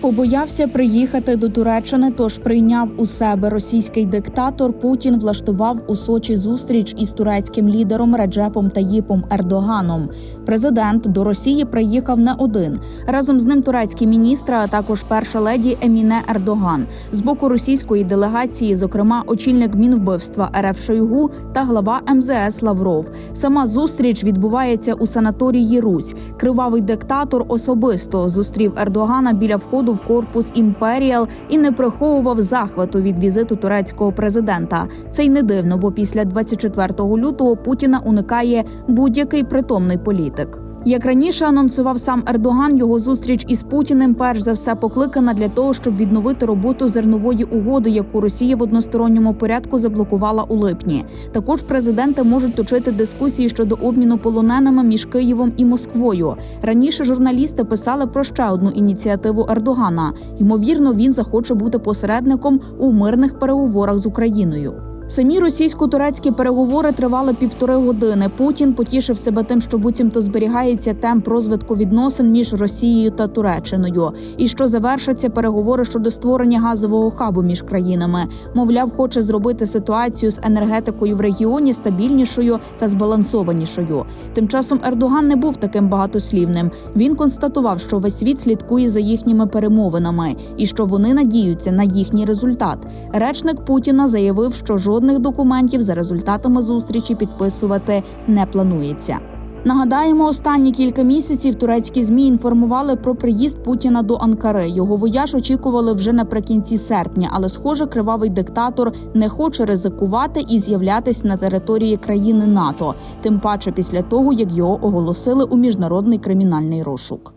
Побоявся приїхати до Туреччини, тож прийняв у себе російський диктатор. Путін влаштував у Сочі зустріч із турецьким лідером Реджепом Таїпом Ердоганом. Президент до Росії приїхав не один. Разом з ним турецькі міністри, а також перша леді Еміне Ердоган. З боку російської делегації, зокрема, очільник мінвбивства РФ Шойгу та глава МЗС Лавров. Сама зустріч відбувається у санаторії Русь. Кривавий диктатор особисто зустрів Ердогана біля входу в корпус Імперіал і не приховував захвату від візиту турецького президента. Це й не дивно, бо після 24 лютого Путіна уникає будь-який притомний політик. Як раніше анонсував сам Ердоган, його зустріч із Путіним перш за все покликана для того, щоб відновити роботу зернової угоди, яку Росія в односторонньому порядку заблокувала у липні. Також президенти можуть точити дискусії щодо обміну полоненими між Києвом і Москвою. Раніше журналісти писали про ще одну ініціативу Ердогана. Ймовірно, він захоче бути посередником у мирних переговорах з Україною. Самі російсько-турецькі переговори тривали півтори години. Путін потішив себе тим, що буцімто зберігається темп розвитку відносин між Росією та Туреччиною, і що завершаться переговори щодо створення газового хабу між країнами. Мовляв, хоче зробити ситуацію з енергетикою в регіоні стабільнішою та збалансованішою. Тим часом Ердоган не був таким багатослівним. Він констатував, що весь світ слідкує за їхніми перемовинами і що вони надіються на їхній результат. Речник Путіна заявив, що жодних документів за результатами зустрічі підписувати не планується. Нагадаємо, останні кілька місяців турецькі змі інформували про приїзд Путіна до Анкари. Його вояж очікували вже наприкінці серпня, але, схоже, кривавий диктатор не хоче ризикувати і з'являтись на території країни НАТО, тим паче після того, як його оголосили у міжнародний кримінальний розшук.